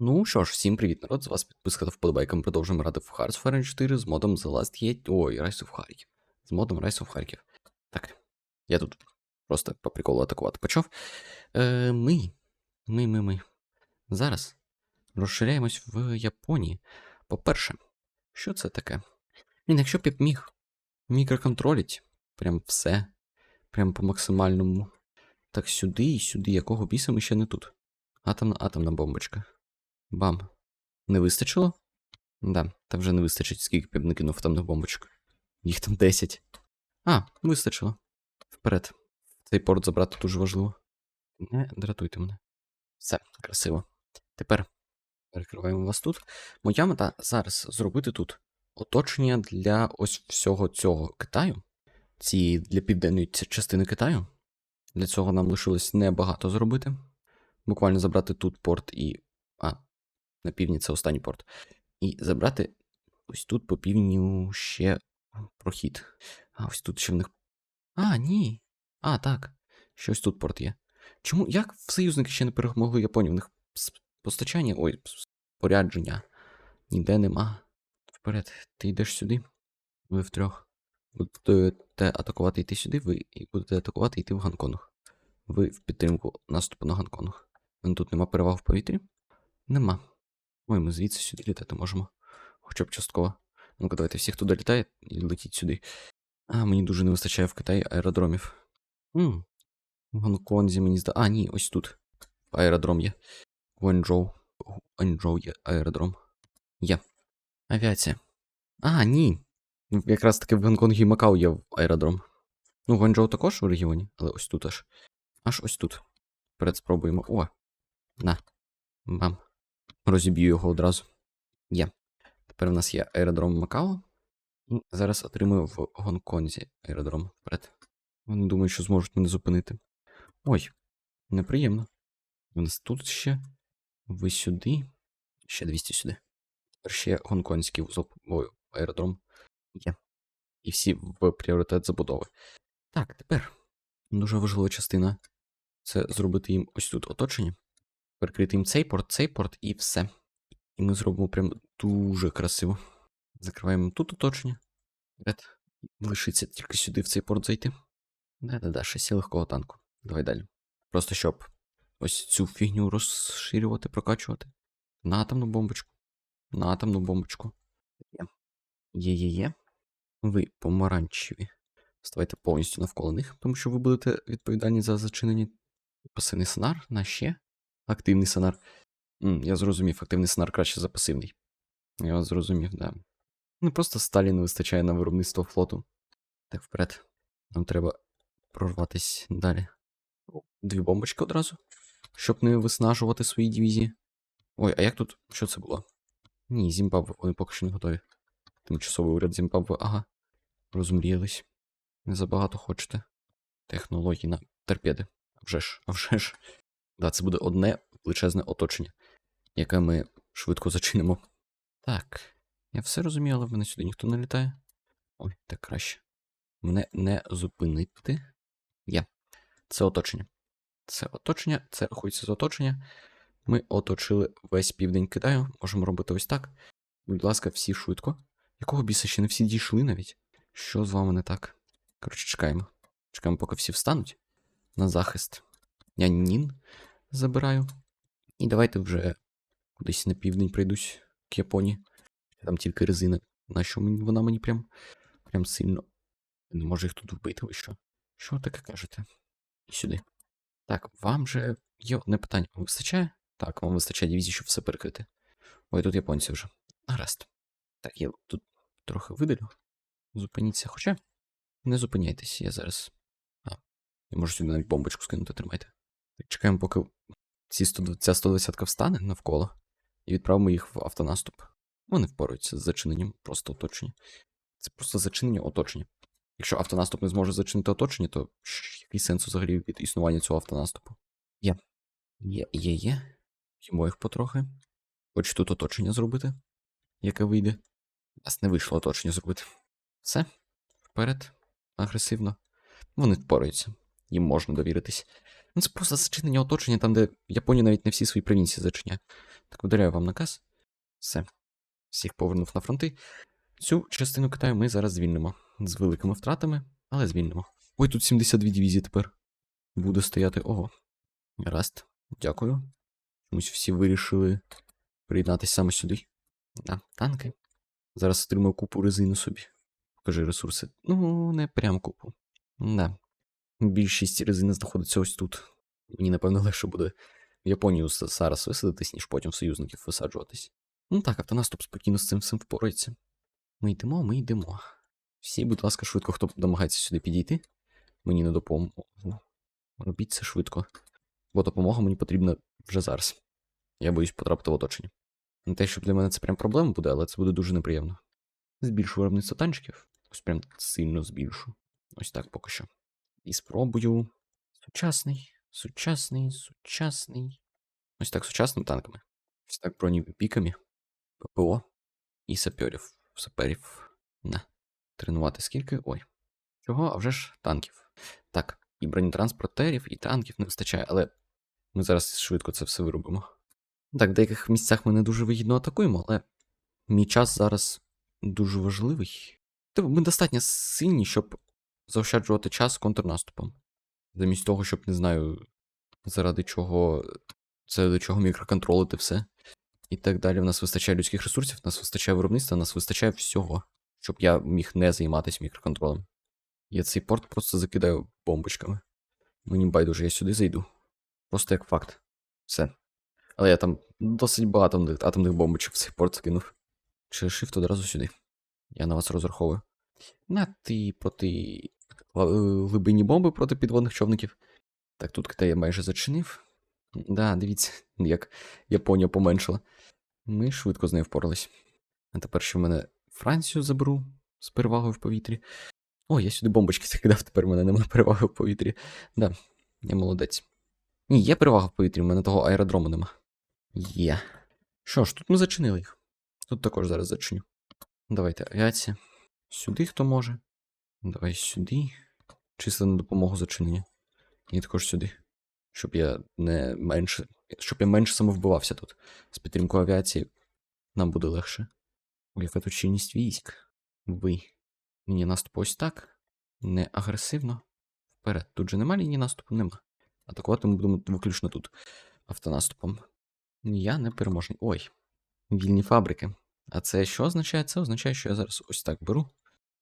Ну що ж, всім привіт, народ, з вас підписка та вподобайка. Ми продовжуємо грати в Hearts of Iron 4 з модом The Last Gate... Ой, Rise of Харків. З модом Rise of Харків. Так, я тут просто по приколу атакувати почав. Е, ми, ми, ми, ми. Зараз розширяємось в Японії. По-перше, що це таке? Він, якщо б я міг мікроконтролить прям все, прям по максимальному. Так сюди і сюди, якого біса ми ще не тут. Атомна атомна бомбочка. Бам. Не вистачило? Да, та вже не вистачить, скільки б не кинув атомних бомбочок. Їх там 10. А, вистачило. Вперед. Цей порт забрати дуже важливо. Не дратуйте мене. Все, красиво. Тепер перекриваємо вас тут. Моя мета зараз зробити тут оточення для ось всього цього Китаю. Ці для південної частини Китаю. Для цього нам лишилось небагато зробити. Буквально забрати тут порт і. А, на півдні це останній порт. І забрати ось тут по півдню ще прохід. А ось тут ще в них. А, ні. А, так. Ще ось тут порт є. Чому? Як союзники ще не перемогли Японію? В них постачання. Ой, спорядження. Ніде нема. Вперед, ти йдеш сюди. Ви втрьох. Будете атакувати йти сюди, ви і будете атакувати йти в Гонконг. Ви в підтримку наступу на Гонконг. Тут нема переваг в повітрі? Нема. Ой, ми звідси сюди літати можемо. Хоча б частково. Ну-ка, давайте всі, хто долітає, і летіть сюди. А, мені дуже не вистачає в Китаї аеродромів. М, В Гонконзі мені зда. А, ні, ось тут. Аеродром є. Гуанчжоу. Гуанчжоу є аеродром. Є. Авіація. А, ні. Якраз таки в Гонконгі і Макао є аеродром. Ну, Гуанчжоу також в регіоні, але ось тут аж. Аж ось тут. Вперед спробуємо. О. На. Бам. Розіб'ю його одразу. Є. Тепер у нас є аеродром Макао. І зараз отримую в Гонконзі аеродром вперед. Вони думають, що зможуть мене зупинити. Ой, неприємно. У нас тут ще. Ви сюди. Ще 200 сюди. Тепер ще гонконгський вузол. Ой, аеродром. Є. І всі в пріоритет забудови. Так, тепер. Дуже важлива частина. Це зробити їм ось тут оточення. Перекрити їм цей порт, цей порт і все. І ми зробимо прям дуже красиво. Закриваємо тут оточення. Лишиться тільки сюди в цей порт зайти. Да-да-да, шасі легкого танку. Давай далі. Просто щоб ось цю фігню розширювати, прокачувати. На атомну бомбочку. На атомну бомбочку. Є-є-є. Ви помаранчеві. Ставайте повністю навколо них, тому що ви будете відповідальні за зачинені пасивний сонар на ще. Активний сонар. Я зрозумів, активний сонар краще за пасивний. Я вас зрозумів, да. Ну просто сталі не вистачає на виробництво флоту. Так, вперед. Нам треба прорватися далі. Дві бомбочки одразу. Щоб не виснажувати свої дивізії. Ой, а як тут? Що це було? Ні, Зімбабве, вони поки що не готові. Тимчасовий уряд Зімбабве, ага. Розмріялись. Не забагато хочете. Технології на торпеди. Вже ж, а вже ж. Да, це буде одне величезне оточення, яке ми швидко зачинимо. Так, я все розумію, але в мене сюди ніхто не літає. Ой, так краще. Мене не зупинити. Є. Це оточення. Це оточення, це рахується з оточення. Ми оточили весь південь Китаю. Можемо робити ось так. Будь ласка, всі швидко. Якого біса ще не всі дійшли навіть? Що з вами не так? Коротше, чекаємо. Чекаємо, поки всі встануть. На захист. Я Нін забираю. І давайте вже кудись на південь прийдусь к Японії. Там тільки резина. На що вона мені прям прям сильно. Не може їх тут вбити, ви що? Що таке кажете? І сюди. Так, вам же є одне питання. Вам вистачає? Так, вам вистачає дивізії, щоб все перекрити. Ой, тут японці вже. Гаразд. Так, я тут трохи видалю. Зупиніться. Хоча не зупиняйтесь, я зараз. А, я можу сюди навіть бомбочку скинути, тримайте. Чекаємо, поки ці 100, ця 120-ка встане навколо, і відправимо їх в автонаступ. Вони впораються з зачиненням просто оточення. Це просто зачинення оточення. Якщо автонаступ не зможе зачинити оточення, то який сенс взагалі від існування цього автонаступу? Є. Є, є, є. Їмо їх потрохи. Хочу тут оточення зробити, яке вийде. Нас не вийшло оточення зробити. Все. Вперед. Агресивно. Вони впораються. Їм можна довіритись. Ну, це просто зачинення оточення, там, де Японія навіть не всі свої провінції зачиняє. Так, видаляю вам наказ. Все. Всіх повернув на фронти. Цю частину Китаю ми зараз звільнимо. З великими втратами, але звільнимо. Ой, тут 72 дивізії тепер. Буде стояти. Ого. Гаразд. Дякую. Чомусь всі вирішили приєднатися саме сюди. Да, танки. Зараз отримаю купу резину собі. Покажи ресурси. Ну, не прям купу. Да. Більшість резини знаходиться ось тут. Мені, напевно, легше буде в Японію зараз висадитись, ніж потім в союзників висаджуватись. Ну так, автонаступ спокійно з цим всім впорається. Ми йдемо, ми йдемо. Всі, будь ласка, швидко, хто намагається сюди підійти. Мені на допомогу. Робіть це швидко. Бо допомога мені потрібна вже зараз. Я боюсь потрапити в оточення. Не те, щоб для мене це прям проблема буде, але це буде дуже неприємно. Збільшу виробництво танчиків. Ось прям сильно збільшу. Ось так поки що. І спробую. Сучасний, сучасний, сучасний. Ось так сучасними танками. Ось так бронепіками. ППО і саперів. Саперів. На. Тренувати скільки? Ой. Чого? А вже ж танків. Так, і бронетранспортерів, і танків не вистачає, але ми зараз швидко це все виробимо. Так, в деяких місцях ми не дуже вигідно атакуємо, але мій час зараз дуже важливий. Тобто ми достатньо сильні, щоб заощаджувати час контрнаступом. Замість того, щоб не знаю, заради чого до чого мікроконтролити все. І так далі. В нас вистачає людських ресурсів, в нас вистачає виробництва, в нас вистачає всього, щоб я міг не займатися мікроконтролем. Я цей порт просто закидаю бомбочками. Мені байдуже, я сюди зайду. Просто як факт. Все. Але я там досить багато атомних, атомних бомбочок в цей порт закинув. Через shift одразу сюди. Я на вас розраховую. На ти проти глибинні бомби проти підводних човників. Так, тут Китай я майже зачинив. Да, дивіться, як Японія поменшила. Ми швидко з нею впорались. А тепер ще в мене Францію заберу з перевагою в повітрі. О, я сюди бомбочки закидав, тепер в мене немає переваги в повітрі. Да, я молодець. Ні, є перевага в повітрі, в мене того аеродрому нема. Є. Що ж, тут ми зачинили їх. Тут також зараз зачиню. Давайте авіація. Сюди хто може. Давай сюди. Чисто на допомогу зачинення. І також сюди. Щоб я не менше. Щоб я менше самовбивався тут. З підтримкою авіації нам буде легше. Яка тут щільність військ. Ви. Лінія наступу ось так. Не агресивно. Вперед. Тут же нема лінії наступу, нема. Атакувати ми будемо виключно тут. Автонаступом. Я не переможний. Ой. Вільні фабрики. А це що означає? Це означає, що я зараз ось так беру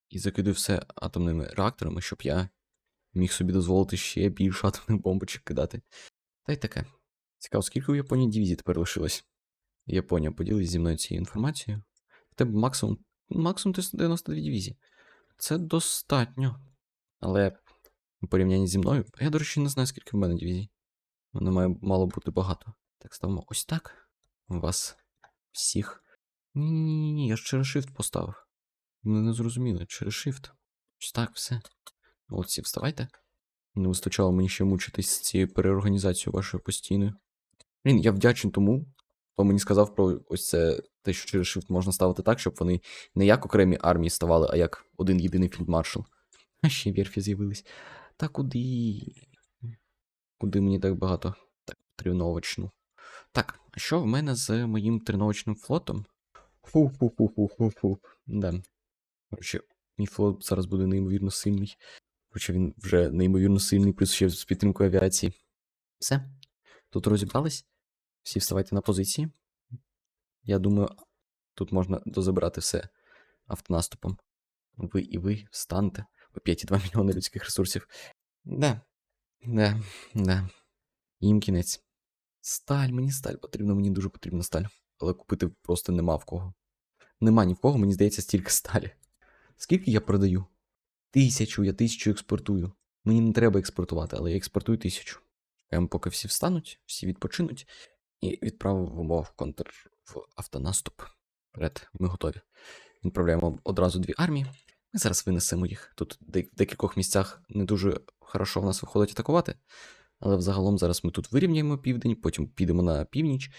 і закидаю все атомними реакторами, щоб я міг собі дозволити ще більше атомних бомбочок кидати. Та й таке. Цікаво, скільки у Японії дивізій тепер лишилось? Японія, поділись зі мною цією інформацією. В тебе максимум, максимум 392 дивізії. Це достатньо. Але у порівнянні зі мною, я, до речі, не знаю, скільки в мене дивізій. Мене має мало бути багато. Так, ставимо ось так. Вас всіх. Ні-ні-ні, ні, я через Shift поставив. Мене не зрозуміли, через Shift. Ось так, все. Молодці, вставайте. Не вистачало мені ще мучитись з цією переорганізацією вашою постійною. Блін, я вдячний тому, хто мені сказав про ось це те, що через Shift можна ставити так, щоб вони не як окремі армії ставали, а як один єдиний фільдмаршал. А ще верфі з'явились. Та куди? Куди мені так багато? Так, тренувачну. Так, що в мене з моїм тренувачним флотом? Фу-фу-фу-фу-фу-фу. Да. Коротше, мій флот зараз буде неймовірно сильний. Хоча він вже неймовірно сильний, плюс ще з підтримкою авіації. Все. Тут розібрались. Всі вставайте на позиції. Я думаю, тут можна дозабрати все автонаступом. Ви і ви встаньте. По 5,2 мільйони людських ресурсів. Да. Да, да. Їм кінець. Сталь, мені сталь потрібна, мені дуже потрібна сталь. Але купити просто нема в кого. Нема ні в кого, мені здається, стільки сталі. Скільки я продаю? Тисячу, я тисячу експортую. Мені не треба експортувати, але я експортую тисячу. Чекаємо, поки всі встануть, всі відпочинуть, і відправимо в контр в автонаступ. Вперед, ми готові. Відправляємо одразу дві армії. Ми зараз винесемо їх. Тут в декількох місцях не дуже хорошо в нас виходить атакувати. Але взагалом зараз ми тут вирівняємо південь, потім підемо на північ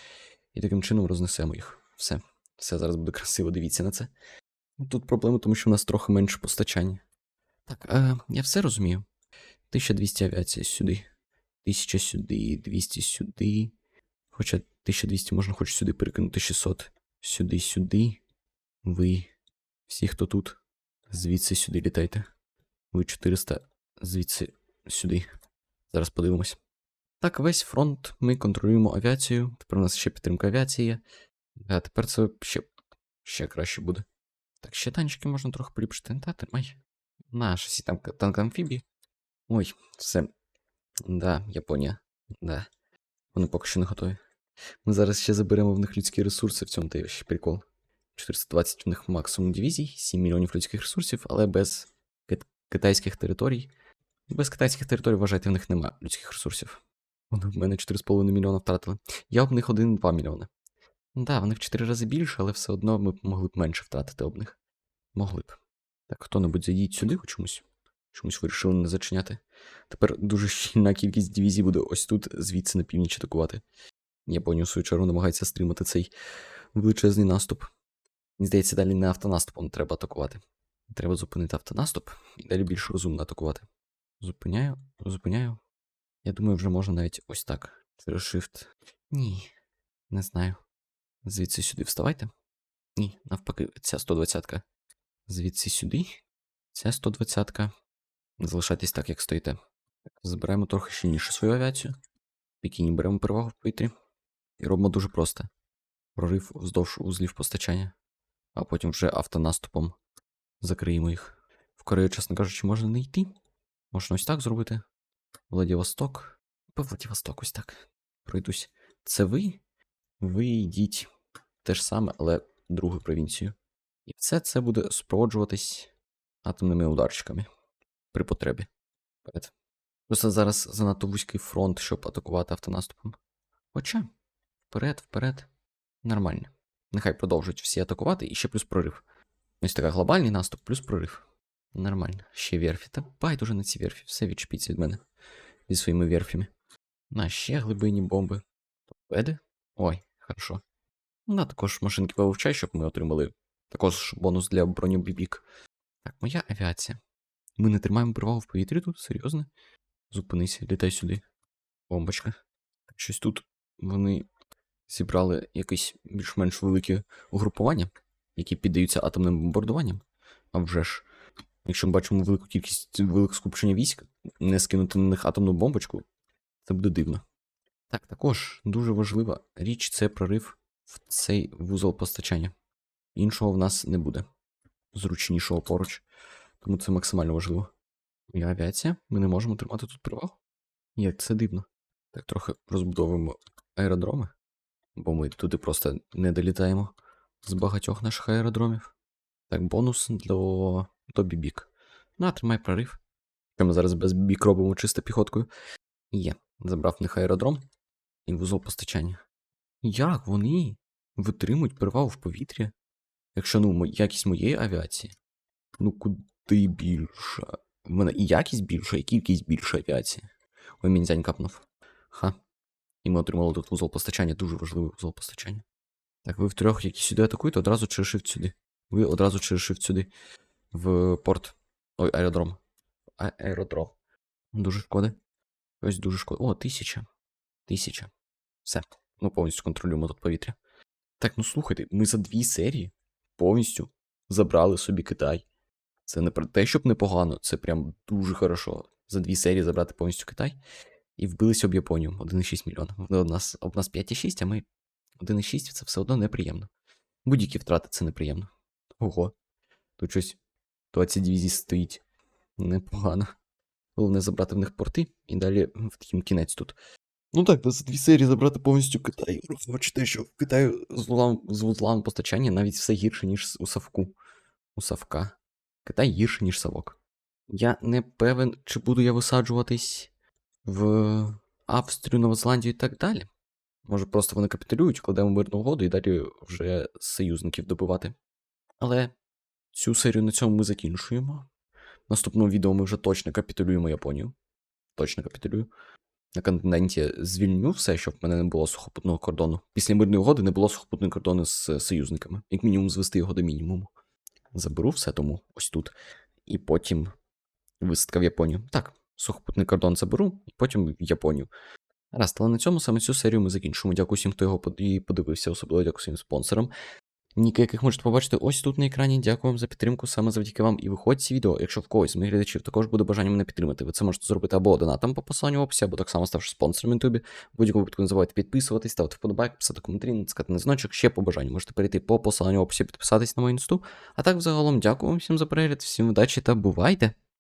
і таким чином рознесемо їх. Все. Все зараз буде красиво, дивіться на це. Тут проблема, тому що в нас трохи менше постачання. Так, е, я все розумію. 1200 авіації сюди. 1000 сюди, 200 сюди. Хоча 1200 можна хоч сюди перекинути 600. Сюди, сюди. Ви. Всі, хто тут. Звідси сюди літайте. Ви 400 звідси сюди. Зараз подивимось. Так, весь фронт ми контролюємо авіацію. Тепер у нас ще підтримка авіації. А тепер це ще, ще краще буде. Так, ще танчики можна трохи поліпшити. Та, тримай. На, щось там танк амфібії. Ой, все. Да, Японія. Да. Вони поки що не готові. Ми зараз ще заберемо в них людські ресурси, в цьому ще прикол. 420 в них максимум дивізій, 7 мільйонів людських ресурсів, але без кит- китайських територій. Без китайських територій, вважайте, в них немає людських ресурсів. Вони в мене 4,5 мільйона втратили. Я об них 1-2 мільйони. Да, вони в 4 рази більше, але все одно ми могли б менше втратити об них. Могли б. Так, хто-небудь зайдіть сюди чомусь. Чомусь вирішили не зачиняти. Тепер дуже щільна кількість дивізій буде ось тут, звідси на північ атакувати. Японія, в свою чергу, намагається стримати цей величезний наступ. Мені здається, далі не автонаступом треба атакувати. Треба зупинити автонаступ і далі більш розумно атакувати. Зупиняю, зупиняю. Я думаю, вже можна навіть ось так. Через Shift. Ні, не знаю. Звідси сюди вставайте. Ні, навпаки, ця 120-ка. Звідси сюди. Ця 120-ка. Залишайтесь так, як стоїте. Збираємо трохи щільніше свою авіацію. Пікіні беремо перевагу в повітрі. І робимо дуже просто. Прорив вздовж вузлів постачання, а потім вже автонаступом закриємо їх. В Корею, чесно кажучи, можна не йти. Можна ось так зробити. Владивосток. По Владивосток, ось так. Пройдусь. Це ви? Ви йдіть те ж саме, але другу провінцію. І все це буде супроводжуватись атомними ударчиками при потребі. Просто зараз занадто вузький фронт, щоб атакувати автонаступом. Хоча, вперед, вперед. Нормально. Нехай продовжують всі атакувати і ще плюс прорив. Ось така глобальний наступ, плюс прорив. Нормально. Ще верфі. Та байдуже на ці верфі. Все відчепіться від мене. Зі своїми верфями. На ще глибинні бомби. Торпеди? Ой, хорошо. На також машинки вивчай, щоб ми отримали також бонус для бронебібік. Так, моя авіація. Ми не тримаємо перевагу в повітрі тут, серйозно? Зупинися, літай сюди. Бомбочка. Щось тут вони зібрали якесь більш-менш велике угрупування, які піддаються атомним бомбардуванням. А вже ж, якщо ми бачимо велику кількість велике скупчення військ, не скинути на них атомну бомбочку, це буде дивно. Так, також дуже важлива річ це прорив в цей вузол постачання. Іншого в нас не буде. Зручнішого поруч. Тому це максимально важливо. І авіація, ми не можемо тримати тут перевагу. Як це дивно. Так трохи розбудовуємо аеродроми, бо ми туди просто не долітаємо з багатьох наших аеродромів. Так, бонус до, до бібік. На, тримай прорив. Що ми зараз без бібік робимо чисто піхоткою. Є, забрав в них аеродром і вузол постачання. Як вони витримують перевагу в повітрі? Якщо ну якість моєї авіації, ну куди більша? В мене і якість більша, і кількість більша авіації. Ой, мінзянь капнув. Ха. І ми отримали тут вузол постачання, дуже важливий вузол постачання. Так, ви втрьох, які сюди атакуєте, одразу через shift сюди. Ви одразу через shift сюди. В порт. Ой, аеродром. А- аеродром. Дуже шкода. Ось дуже шкода. О, тисяча. Тисяча. Все. Ми повністю контролюємо тут повітря. Так, ну слухайте, ми за дві серії повністю забрали собі Китай. Це не про те, щоб непогано, це прям дуже хорошо. За дві серії забрати повністю Китай і вбилися об Японію 1,6 мільйона. У нас, об нас 5,6, а ми 1,6 це все одно неприємно. Будь-які втрати це неприємно. Ого. Тут щось 20 дивізій стоїть. Непогано. Головне забрати в них порти і далі в таким кінець тут. Ну так, за дві серії забрати повністю Китай. Бачите, що в Китаю з вузлами, з вузлами постачання навіть все гірше, ніж у Савку. У Савка. Китай гірше, ніж Савок. Я не певен, чи буду я висаджуватись в Австрію, Нову Зеландію і так далі. Може, просто вони капітулюють, кладемо мирну угоду і далі вже союзників добивати. Але цю серію на цьому ми закінчуємо. В наступному відео ми вже точно капітулюємо Японію. Точно капітулюю. На континенті звільню все, щоб в мене не було сухопутного кордону. Після мирної угоди не було сухопутного кордону з е, союзниками. Як мінімум звести його до мінімуму. Заберу все тому ось тут. І потім висадка в Японію. Так, сухопутний кордон заберу, і потім в Японію. Раз, але на цьому саме цю серію ми закінчимо. Дякую всім, хто його подивився, особливо дякую своїм спонсорам. Ніки, яких можете побачити ось тут на екрані. Дякую вам за підтримку, саме завдяки вам. І виходь ці відео, якщо в когось з моїх глядачів також буде бажання мене підтримати. Ви це можете зробити або донатом по посиланню в описі, або так само ставши спонсором Ютубі. Будь-якому випадку не забувайте підписуватись, ставити вподобайк, писати коментарі, натискати на дзвіночок. Ще по бажанню можете перейти по посиланню в описі, підписатись на мою інсту. А так, взагалом, дякую вам всім за перегляд, всім удачі та бувайте!